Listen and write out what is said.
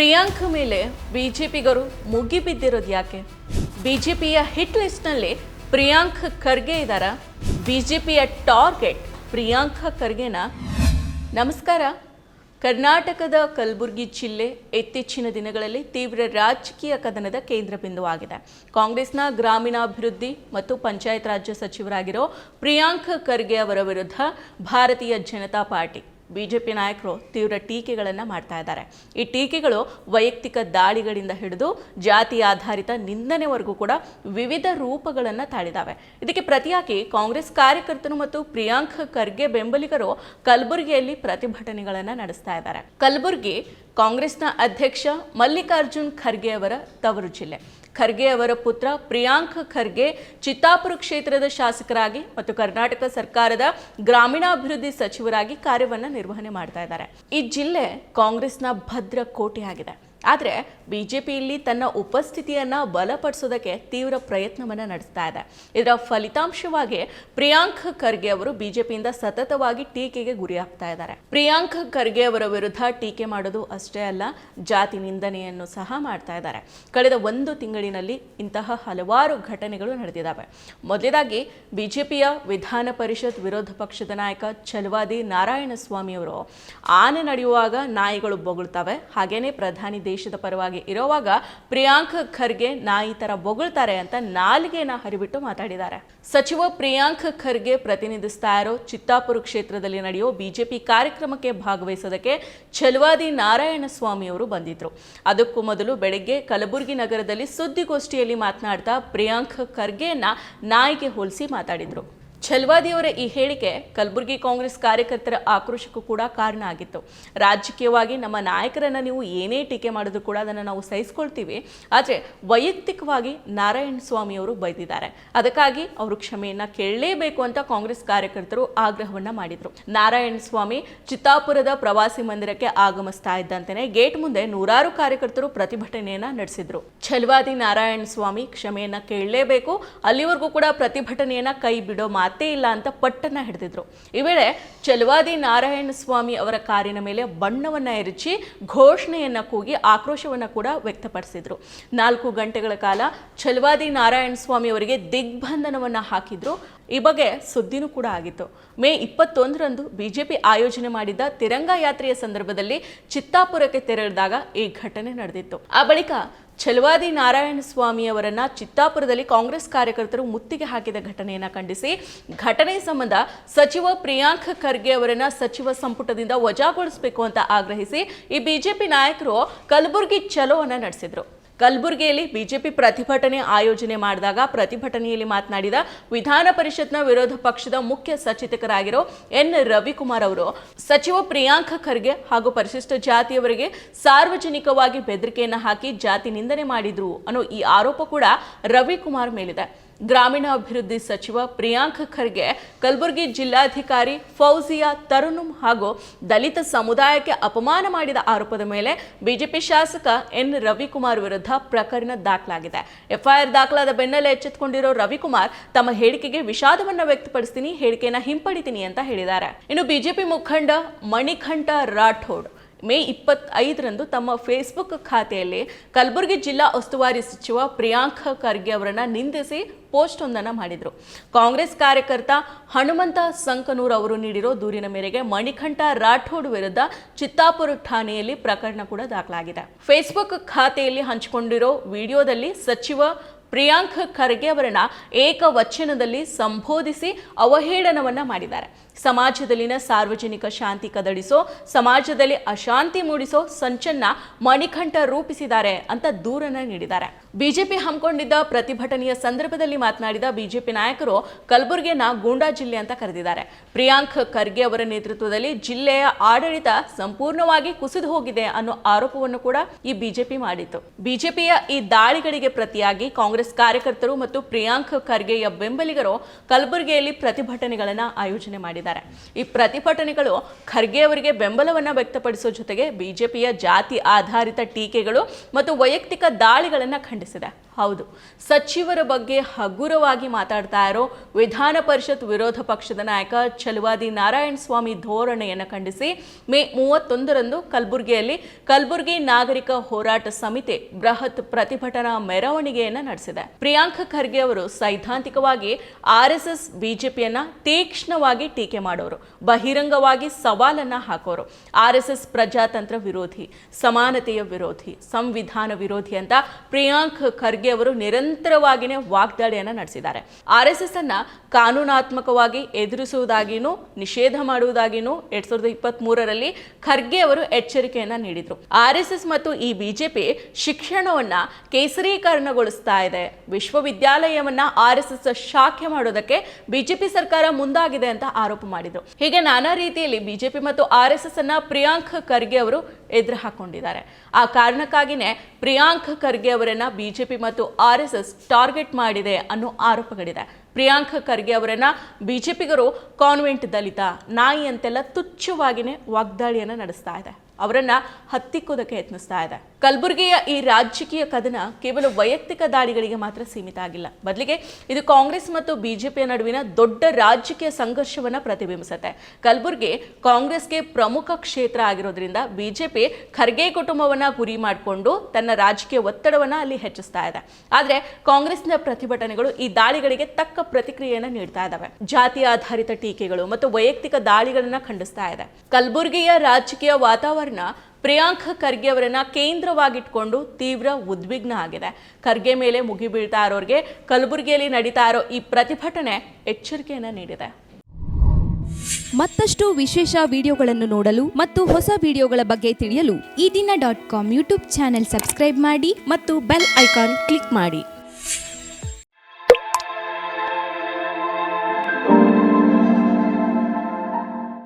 ಪ್ರಿಯಾಂಕ್ ಮೇಲೆ ಬಿಜೆಪಿಗರು ಮುಗಿಬಿದ್ದಿರೋದು ಯಾಕೆ? ಬಿಜೆಪಿಯ ಹಿಟ್ ಲಿಸ್ಟ್ನಲ್ಲಿ ಪ್ರಿಯಾಂಕ್ ಖರ್ಗೆ ಇದ್ದಾರ ಬಿಜೆಪಿಯ ಟಾರ್ಗೆಟ್ ಪ್ರಿಯಾಂಕ ಖರ್ಗೆನ? ನಮಸ್ಕಾರ. ಕರ್ನಾಟಕದ ಕಲಬುರಗಿ ಜಿಲ್ಲೆ ಇತ್ತೀಚಿನ ದಿನಗಳಲ್ಲಿ ತೀವ್ರ ರಾಜಕೀಯ ಕದನದ ಕೇಂದ್ರ ಬಿಂದುವಾಗಿದೆ ಕಾಂಗ್ರೆಸ್ನ ಗ್ರಾಮೀಣಾಭಿವೃದ್ಧಿ ಮತ್ತು ಪಂಚಾಯತ್ ರಾಜ್ಯ ಸಚಿವರಾಗಿರೋ ಪ್ರಿಯಾಂಕ್ ಖರ್ಗೆ ಅವರ ವಿರುದ್ಧ ಭಾರತೀಯ ಜನತಾ ಪಾರ್ಟಿ ಬಿಜೆಪಿ ನಾಯಕರು ತೀವ್ರ ಟೀಕೆಗಳನ್ನು ಮಾಡ್ತಾ ಇದ್ದಾರೆ. ಈ ಟೀಕೆಗಳು ವೈಯಕ್ತಿಕ ದಾಳಿಗಳಿಂದ ಹಿಡಿದು ಜಾತಿ ಆಧಾರಿತ ನಿಂದನೆವರೆಗೂ ಕೂಡ ವಿವಿಧ ರೂಪಗಳನ್ನು ತಾಳಿದಾವೆ. ಇದಕ್ಕೆ ಪ್ರತಿಯಾಗಿ ಕಾಂಗ್ರೆಸ್ ಕಾರ್ಯಕರ್ತರು ಮತ್ತು ಪ್ರಿಯಾಂಕ್ ಖರ್ಗೆ ಬೆಂಬಲಿಗರು ಕಲಬುರಗಿಯಲ್ಲಿ ಪ್ರತಿಭಟನೆಗಳನ್ನು ನಡೆಸ್ತಾ ಇದ್ದಾರೆ. ಕಲಬುರಗಿ ಕಾಂಗ್ರೆಸ್ನ ಅಧ್ಯಕ್ಷ ಮಲ್ಲಿಕಾರ್ಜುನ್ ಖರ್ಗೆ ಅವರ ತವರು ಜಿಲ್ಲೆ. ಖರ್ಗೆ ಅವರ ಪುತ್ರ ಪ್ರಿಯಾಂಕ್ ಖರ್ಗೆ ಚಿತ್ತಾಪುರ ಕ್ಷೇತ್ರದ ಶಾಸಕರಾಗಿ ಮತ್ತು ಕರ್ನಾಟಕ ಸರ್ಕಾರದ ಗ್ರಾಮೀಣಾಭಿವೃದ್ಧಿ ಸಚಿವರಾಗಿ ಕಾರ್ಯವನ್ನು ನಿರ್ವಹಣೆ ಮಾಡ್ತಾ ಇದ್ದಾರೆ. ಈ ಜಿಲ್ಲೆ ಕಾಂಗ್ರೆಸ್ನ ಭದ್ರ ಕೋಟೆಯಾಗಿದೆ ಆದರೆ ಬಿಜೆಪಿ ಇಲ್ಲಿ ತನ್ನ ಉಪಸ್ಥಿತಿಯನ್ನ ಬಲಪಡಿಸೋದಕ್ಕೆ ತೀವ್ರ ಪ್ರಯತ್ನವನ್ನ ನಡೆಸ್ತಾ ಇದೆ. ಇದರ ಫಲಿತಾಂಶವಾಗಿ ಪ್ರಿಯಾಂಕ್ ಖರ್ಗೆ ಅವರು ಬಿಜೆಪಿಯಿಂದ ಸತತವಾಗಿ ಟೀಕೆಗೆ ಗುರಿಯಾಗ್ತಾ ಇದ್ದಾರೆ. ಪ್ರಿಯಾಂಕ್ ಖರ್ಗೆ ಅವರ ವಿರುದ್ಧ ಟೀಕೆ ಮಾಡೋದು ಅಷ್ಟೇ ಅಲ್ಲ, ಜಾತಿ ನಿಂದನೆಯನ್ನು ಸಹ ಮಾಡ್ತಾ ಇದ್ದಾರೆ. ಕಳೆದ ಒಂದು ತಿಂಗಳಿನಲ್ಲಿ ಇಂತಹ ಹಲವಾರು ಘಟನೆಗಳು ನಡೆದಿದ್ದಾವೆ. ಮೊದಲೇದಾಗಿ ಬಿಜೆಪಿಯ ವಿಧಾನ ಪರಿಷತ್ ವಿರೋಧ ಪಕ್ಷದ ನಾಯಕ ಛಲವಾದಿ ನಾರಾಯಣಸ್ವಾಮಿ ಅವರು ಆನೆ ನಡೆಯುವಾಗ ನಾಯಿಗಳು ಬೊಗಳ್ತವೆ. ಹಾಗೇನೆ ಪ್ರಧಾನಿ ದೇಶದ ಪರವಾಗಿ ಇರುವಾಗ ಪ್ರಿಯಾಂಕ್ ಖರ್ಗೆ ನಾಯಿ ತರ ಬೊಗಳ್ತಾರೆ ಅಂತ ನಾಲಿಗೆನ ಹರಿಬಿಟ್ಟು ಮಾತಾಡಿದ್ದಾರೆ. ಸಚಿವ ಪ್ರಿಯಾಂಕ್ ಖರ್ಗೆ ಪ್ರತಿನಿಧಿಸ್ತಾ ಇರೋ ಚಿತ್ತಾಪುರ ಕ್ಷೇತ್ರದಲ್ಲಿ ನಡೆಯೋ ಬಿಜೆಪಿ ಕಾರ್ಯಕ್ರಮಕ್ಕೆ ಭಾಗವಹಿಸೋದಕ್ಕೆ ಛಲವಾದಿ ನಾರಾಯಣ ಸ್ವಾಮಿ ಅವರು ಬಂದಿದ್ರು. ಅದಕ್ಕೂ ಮೊದಲು ಬೆಳಗ್ಗೆ ಕಲಬುರಗಿ ನಗರದಲ್ಲಿ ಸುದ್ದಿಗೋಷ್ಠಿಯಲ್ಲಿ ಮಾತನಾಡ್ತಾ ಪ್ರಿಯಾಂಕ್ ಖರ್ಗೆಯನ್ನ ನಾಯಿಗೆ ಹೋಲಿಸಿ ಮಾತಾಡಿದ್ರು. ಛಲ್ವಾದಿಯವರ ಈ ಹೇಳಿಕೆ ಕಲಬುರಗಿ ಕಾಂಗ್ರೆಸ್ ಕಾರ್ಯಕರ್ತರ ಆಕ್ರೋಶಕ್ಕೂ ಕೂಡ ಕಾರಣ ಆಗಿತ್ತು. ರಾಜಕೀಯವಾಗಿ ನಮ್ಮ ನಾಯಕರನ್ನ ನೀವು ಏನೇ ಟೀಕೆ ಮಾಡಿದ್ರು ಕೂಡ ಅದನ್ನು ನಾವು ಸಹಿಸ್ಕೊಳ್ತೀವಿ. ಆದರೆ ವೈಯಕ್ತಿಕವಾಗಿ ನಾರಾಯಣ ಸ್ವಾಮಿ ಅವರು ಬೈದಿದ್ದಾರೆ. ಅದಕ್ಕಾಗಿ ಅವರು ಕ್ಷಮೆಯನ್ನ ಕೇಳಲೇಬೇಕು ಅಂತ ಕಾಂಗ್ರೆಸ್ ಕಾರ್ಯಕರ್ತರು ಆಗ್ರಹವನ್ನ ಮಾಡಿದ್ರು. ನಾರಾಯಣ ಸ್ವಾಮಿ ಚಿತ್ತಾಪುರದ ಪ್ರವಾಸಿ ಮಂದಿರಕ್ಕೆ ಆಗಮಿಸ್ತಾ ಇದ್ದಂತೆಯೇ ಗೇಟ್ ಮುಂದೆ ನೂರಾರು ಕಾರ್ಯಕರ್ತರು ಪ್ರತಿಭಟನೆಯನ್ನ ನಡೆಸಿದ್ರು. ಛಲ್ವಾದಿ ನಾರಾಯಣ ಸ್ವಾಮಿ ಕ್ಷಮೆಯನ್ನ ಕೇಳಲೇಬೇಕು. ಅಲ್ಲಿವರೆಗೂ ಕೂಡ ಪ್ರತಿಭಟನೆಯನ್ನ ಕೈ ಬಿಡೋ ಮಾತೇ ಇಲ್ಲ ಅಂತ ಪಟ್ಟನ್ನ ಹಿಡಿದಿದ್ರು. ಈ ವೇಳೆ ಚಲವಾದಿ ನಾರಾಯಣ ಸ್ವಾಮಿ ಅವರ ಕಾರಿನ ಮೇಲೆ ಬಣ್ಣವನ್ನ ಎರಚಿ ಘೋಷಣೆಯನ್ನ ಕೂಗಿ ಆಕ್ರೋಶವನ್ನ ಕೂಡ ವ್ಯಕ್ತಪಡಿಸಿದ್ರು. ನಾಲ್ಕು ಗಂಟೆಗಳ ಕಾಲ ಛಲವಾದಿ ನಾರಾಯಣ ಸ್ವಾಮಿ ಅವರಿಗೆ ದಿಗ್ಬಂಧನವನ್ನ ಹಾಕಿದ್ರು. ಈ ಬಗ್ಗೆ ಸುದ್ದಿನೂ ಕೂಡ ಆಗಿತ್ತು. ಮೇ ಇಪ್ಪತ್ತೊಂದರಂದು ಬಿಜೆಪಿ ಆಯೋಜನೆ ಮಾಡಿದ್ದ ತಿರಂಗ ಯಾತ್ರೆಯ ಸಂದರ್ಭದಲ್ಲಿ ಚಿತ್ತಾಪುರಕ್ಕೆ ತೆರಳಿದಾಗ ಈ ಘಟನೆ ನಡೆದಿತ್ತು. ಆ ಬಳಿಕ ಛಲವಾದಿ ನಾರಾಯಣ ಸ್ವಾಮಿ ಅವರನ್ನ ಚಿತ್ತಾಪುರದಲ್ಲಿ ಕಾಂಗ್ರೆಸ್ ಕಾರ್ಯಕರ್ತರು ಮುತ್ತಿಗೆ ಹಾಕಿದ ಘಟನೆಯನ್ನ ಖಂಡಿಸಿ. ಘಟನೆ ಸಂಬಂಧ ಸಚಿವ ಪ್ರಿಯಾಂಕ್ ಖರ್ಗೆ ಅವರನ್ನ ಸಚಿವ ಸಂಪುಟದಿಂದ ವಜಾಗೊಳಿಸಬೇಕು ಅಂತ ಆಗ್ರಹಿಸಿ ಈ ಬಿಜೆಪಿ ನಾಯಕರು ಕಲಬುರಗಿ ಚಲೋವನ್ನ ನಡೆಸಿದ್ರು. ಕಲಬುರಗಿಯಲ್ಲಿ ಬಿಜೆಪಿ ಪ್ರತಿಭಟನೆ ಆಯೋಜನೆ ಮಾಡಿದಾಗ ಪ್ರತಿಭಟನೆಯಲ್ಲಿ ಮಾತನಾಡಿದ ವಿಧಾನ ಪರಿಷತ್ನ ವಿರೋಧ ಪಕ್ಷದ ಮುಖ್ಯ ಸಚೇತಕರಾಗಿರೋ ಎನ್ ರವಿಕುಮಾರ್ ಅವರು, ಸಚಿವ ಪ್ರಿಯಾಂಕ ಖರ್ಗೆ ಹಾಗೂ ಪರಿಶಿಷ್ಟ ಜಾತಿಯವರಿಗೆ ಸಾರ್ವಜನಿಕವಾಗಿ ಬೆದರಿಕೆಯನ್ನು ಹಾಕಿ ಜಾತಿ ನಿಂದನೆ ಮಾಡಿದ್ರು ಅನ್ನೋ ಈ ಆರೋಪ ಕೂಡ ರವಿಕುಮಾರ್ ಮೇಲಿದೆ. ಗ್ರಾಮೀಣಾಭಿವೃದ್ಧಿ ಸಚಿವ ಪ್ರಿಯಾಂಕ್ ಖರ್ಗೆ ಕಲಬುರಗಿ ಜಿಲ್ಲಾಧಿಕಾರಿ ಫೌಜಿಯಾ ತರುಣುಂ ಹಾಗೂ ದಲಿತ ಸಮುದಾಯಕ್ಕೆ ಅಪಮಾನ ಮಾಡಿದ ಆರೋಪದ ಮೇಲೆ ಬಿಜೆಪಿ ಶಾಸಕ ಎನ್ ರವಿಕುಮಾರ್ ವಿರುದ್ಧ ಪ್ರಕರಣ ದಾಖಲಾಗಿದೆ. ಎಫ್ಐಆರ್ ದಾಖಲಾದ ಬೆನ್ನಲ್ಲೇ ಎಚ್ಚೆತ್ತುಕೊಂಡಿರೋ ರವಿಕುಮಾರ್ ತಮ್ಮ ಹೇಳಿಕೆಗೆ ವಿಷಾದವನ್ನು ವ್ಯಕ್ತಪಡಿಸ್ತೀನಿ, ಹೇಳಿಕೆಯನ್ನು ಹಿಂಪಡಿತೀನಿ ಅಂತ ಹೇಳಿದ್ದಾರೆ. ಇನ್ನು ಬಿಜೆಪಿ ಮುಖಂಡ ಮಣಿಕಂಠ ರಾಠೋಡ್ ಮೇ ಇಪ್ಪತ್ತೈದರಂದು ತಮ್ಮ ಫೇಸ್ಬುಕ್ ಖಾತೆಯಲ್ಲಿ ಕಲಬುರಗಿ ಜಿಲ್ಲಾ ಉಸ್ತುವಾರಿ ಸಚಿವ ಪ್ರಿಯಾಂಕ್ ಖರ್ಗೆ ಅವರನ್ನು ನಿಂದಿಸಿ ಪೋಸ್ಟ್ ಒಂದನ್ನು ಮಾಡಿದರು. ಕಾಂಗ್ರೆಸ್ ಕಾರ್ಯಕರ್ತ ಹನುಮಂತ ಸಂಕನೂರ್ ಅವರು ನೀಡಿರೋ ದೂರಿನ ಮೇರೆಗೆ ಮಣಿಕಂಠ ರಾಠೋಡ್ ವಿರುದ್ಧ ಚಿತ್ತಾಪುರ ಠಾಣೆಯಲ್ಲಿ ಪ್ರಕರಣ ಕೂಡ ದಾಖಲಾಗಿದೆ. ಫೇಸ್ಬುಕ್ ಖಾತೆಯಲ್ಲಿ ಹಂಚಿಕೊಂಡಿರೋ ವಿಡಿಯೋದಲ್ಲಿ ಸಚಿವ ಪ್ರಿಯಾಂಕ್ ಖರ್ಗೆ ಅವರನ್ನ ಏಕವಚನದಲ್ಲಿ ಸಂಬೋಧಿಸಿ ಅವಹೇಳನವನ್ನ ಮಾಡಿದ್ದಾರೆ. ಸಮಾಜದಲ್ಲಿನ ಸಾರ್ವಜನಿಕ ಶಾಂತಿ ಕದಡಿಸೋ, ಸಮಾಜದಲ್ಲಿ ಅಶಾಂತಿ ಮೂಡಿಸೋ ಸಂಚನ್ನ ಮಣಿಕಂಠ ರೂಪಿಸಿದ್ದಾರೆ ಅಂತ ದೂರನ್ನ ನೀಡಿದ್ದಾರೆ. ಬಿಜೆಪಿ ಹಮ್ಮಿಕೊಂಡಿದ್ದ ಪ್ರತಿಭಟನೆಯ ಸಂದರ್ಭದಲ್ಲಿ ಮಾತನಾಡಿದ ಬಿಜೆಪಿ ನಾಯಕರು, ಕಲಬುರಗಿಯನ್ನ ಗೂಂಡಾ ಜಿಲ್ಲೆ ಅಂತ ಕರೆದಿದ್ದಾರೆ. ಪ್ರಿಯಾಂಕ್ ಖರ್ಗೆ ಅವರ ನೇತೃತ್ವದಲ್ಲಿ ಜಿಲ್ಲೆಯ ಆಡಳಿತ ಸಂಪೂರ್ಣವಾಗಿ ಕುಸಿದು ಹೋಗಿದೆ ಅನ್ನೋ ಆರೋಪವನ್ನು ಕೂಡ ಈ ಬಿಜೆಪಿ ಮಾಡಿತ್ತು. ಬಿಜೆಪಿಯ ಈ ದಾಳಿಗಳಿಗೆ ಪ್ರತಿಯಾಗಿ ಕಾಂಗ್ರೆಸ್ ಕಾರ್ಯಕರ್ತರು ಮತ್ತು ಪ್ರಿಯಾಂಕ್ ಖರ್ಗೆಯ ಬೆಂಬಲಿಗರು ಕಲಬುರಗಿಯಲ್ಲಿ ಪ್ರತಿಭಟನೆಗಳನ್ನು ಆಯೋಜನೆ ಮಾಡಿದ್ದಾರೆ. ಈ ಪ್ರತಿಭಟನೆಗಳು ಖರ್ಗೆ ಅವರಿಗೆ ಬೆಂಬಲವನ್ನ ವ್ಯಕ್ತಪಡಿಸೋ ಜೊತೆಗೆ ಬಿಜೆಪಿಯ ಜಾತಿ ಆಧಾರಿತ ಟೀಕೆಗಳು ಮತ್ತು ವೈಯಕ್ತಿಕ ದಾಳಿಗಳನ್ನು ಖಂಡಿಸಿದೆ. ಹೌದು, ಸಚಿವರ ಬಗ್ಗೆ ಹಗುರವಾಗಿ ಮಾತಾಡ್ತಾ ಇರೋ ವಿಧಾನ ಪರಿಷತ್ ವಿರೋಧ ಪಕ್ಷದ ನಾಯಕ ಚಲುವಾದಿ ನಾರಾಯಣ ಸ್ವಾಮಿ ಧೋರಣೆಯನ್ನು ಖಂಡಿಸಿ ಮೇ ಮೂವತ್ತೊಂದರಂದು ಕಲಬುರಗಿಯಲ್ಲಿ ಕಲಬುರಗಿ ನಾಗರಿಕ ಹೋರಾಟ ಸಮಿತಿ ಬೃಹತ್ ಪ್ರತಿಭಟನಾ ಮೆರವಣಿಗೆಯನ್ನು ನಡೆಸಿದೆ. ಪ್ರಿಯಾಂಕ್ ಖರ್ಗೆ ಅವರು ಸೈದ್ಧಾಂತಿಕವಾಗಿ ಆರ್ಎಸ್ಎಸ್ ಬಿಜೆಪಿಯನ್ನ ತೀಕ್ಷ್ಣವಾಗಿ ಟೀಕೆ ಮಾಡೋರು, ಬಹಿರಂಗವಾಗಿ ಸವಾಲನ್ನ ಹಾಕೋರು. ಆರ್ಎಸ್ಎಸ್ ಪ್ರಜಾತಂತ್ರ ವಿರೋಧಿ, ಸಮಾನತೆಯ ವಿರೋಧಿ, ಸಂವಿಧಾನ ವಿರೋಧಿ ಅಂತ ಪ್ರಿಯಾಂಕ್ ಖರ್ಗೆ ಅವರು ನಿರಂತರವಾಗಿನೇ ವಾಗ್ದಾಳಿಯನ್ನ ನಡೆಸಿದ್ದಾರೆ. ಆರ್ಎಸ್ಎಸ್ ಅನ್ನ ಕಾನೂನಾತ್ಮಕವಾಗಿ ಎದುರಿಸುವುದಾಗಿನೂ, ನಿಷೇಧ ಮಾಡುವುದಾಗಿನೂ ಎರಡ್ ಸಾವಿರದ ಇಪ್ಪತ್ತ್ ಮೂರರಲ್ಲಿ ಖರ್ಗೆ ಅವರು ಎಚ್ಚರಿಕೆಯನ್ನ ನೀಡಿದ್ರು. ಆರ್ಎಸ್ಎಸ್ ಮತ್ತು ಈ ಬಿಜೆಪಿ ಶಿಕ್ಷಣವನ್ನ ಕೇಸರೀಕರಣಗೊಳಿಸ್ತಾ ಇದೆ ವಿಶ್ವವಿದ್ಯಾಲಯವನ್ನ ಎಸ್ ಶಾಖೆ ಮಾಡೋದಕ್ಕೆ ಬಿಜೆಪಿ ಸರ್ಕಾರ ಮುಂದಾಗಿದೆ ಅಂತ ಆರೋಪ ಮಾಡಿದ್ರು. ಹೀಗೆ ನಾನಾ ರೀತಿಯಲ್ಲಿ ಬಿಜೆಪಿ ಮತ್ತು ಆರ್ಎಸ್ಎಸ್ ಅನ್ನ ಪ್ರಿಯಾಂಕ್ ಖರ್ಗೆ ಅವರು ಎದುರು ಹಾಕೊಂಡಿದ್ದಾರೆ. ಆ ಕಾರಣಕ್ಕಾಗಿನೇ ಪ್ರಿಯಾಂಕ್ ಖರ್ಗೆ ಅವರನ್ನ ಬಿಜೆಪಿ ಮತ್ತು ಆರ್ಎಸ್ಎಸ್ ಟಾರ್ಗೆಟ್ ಮಾಡಿದೆ ಅನ್ನೋ ಆರೋಪಗಳಿದೆ. ಪ್ರಿಯಾಂಕ್ ಖರ್ಗೆ ಅವರನ್ನ ಬಿಜೆಪಿಗರು ಕಾನ್ವೆಂಟ್ ದಲಿತ, ನಾಯಿ ಅಂತೆಲ್ಲ ತುಚ್ಛವಾಗಿನೇ ವಾಗ್ದಾಳಿಯನ್ನ ನಡೆಸ್ತಾ ಇದೆ. ಅವರನ್ನ ಹತ್ತಿಕ್ಕೋದಕ್ಕೆ ಯತ್ನಿಸ್ತಾ ಇದೆ. ಕಲಬುರಗಿಯ ಈ ರಾಜಕೀಯ ಕದನ ಕೇವಲ ವೈಯಕ್ತಿಕ ದಾಳಿಗಳಿಗೆ ಮಾತ್ರ ಸೀಮಿತ ಆಗಿಲ್ಲ. ಬದಲಿಗೆ ಇದು ಕಾಂಗ್ರೆಸ್ ಮತ್ತು ಬಿಜೆಪಿಯ ನಡುವಿನ ದೊಡ್ಡ ರಾಜಕೀಯ ಸಂಘರ್ಷವನ್ನು ಪ್ರತಿಬಿಂಬಿಸುತ್ತೆ. ಕಲಬುರಗಿ ಕಾಂಗ್ರೆಸ್ಗೆ ಪ್ರಮುಖ ಕ್ಷೇತ್ರ ಆಗಿರೋದ್ರಿಂದ ಬಿಜೆಪಿ ಖರ್ಗೆ ಕುಟುಂಬವನ್ನ ಗುರಿ ಮಾಡಿಕೊಂಡು ತನ್ನ ರಾಜಕೀಯ ಒತ್ತಡವನ್ನು ಅಲ್ಲಿ ಹೆಚ್ಚಿಸ್ತಾ ಇದೆ. ಆದರೆ ಕಾಂಗ್ರೆಸ್ನ ಪ್ರತಿಭಟನೆಗಳು ಈ ದಾಳಿಗಳಿಗೆ ತಕ್ಕ ಪ್ರತಿಕ್ರಿಯೆಯನ್ನು ನೀಡ್ತಾ ಇದ್ದಾವೆ ಜಾತಿ ಆಧಾರಿತ ಟೀಕೆಗಳು ಮತ್ತು ವೈಯಕ್ತಿಕ ದಾಳಿಗಳನ್ನು ಖಂಡಿಸ್ತಾ ಇದೆ. ಕಲಬುರಗಿಯ ರಾಜಕೀಯ ವಾತಾವರಣ ಪ್ರಿಯಾಂಕ್ ಖರ್ಗೆ ಅವರನ್ನ ಕೇಂದ್ರವಾಗಿಟ್ಕೊಂಡು ತೀವ್ರ ಉದ್ವಿಗ್ನ ಆಗಿದೆ. ಖರ್ಗೆ ಮೇಲೆ ಮುಗಿಬೀಳ್ತಾ ಇರೋರಿಗೆ ಕಲಬುರಗಿಯಲ್ಲಿ ನಡೀತಾ ಇರೋ ಈ ಪ್ರತಿಭಟನೆ ಎಚ್ಚರಿಕೆಯನ್ನ ನೀಡಿದೆ. ಮತ್ತಷ್ಟು ವಿಶೇಷ ವಿಡಿಯೋಗಳನ್ನು ನೋಡಲು ಮತ್ತು ಹೊಸ ವಿಡಿಯೋಗಳ ಬಗ್ಗೆ ತಿಳಿಯಲು Ee Dina dot com YouTube channel subscribe ಮಾಡಿ ಮತ್ತು ಬೆಲ್ ಐಕಾನ್ ಕ್ಲಿಕ್ ಮಾಡಿ.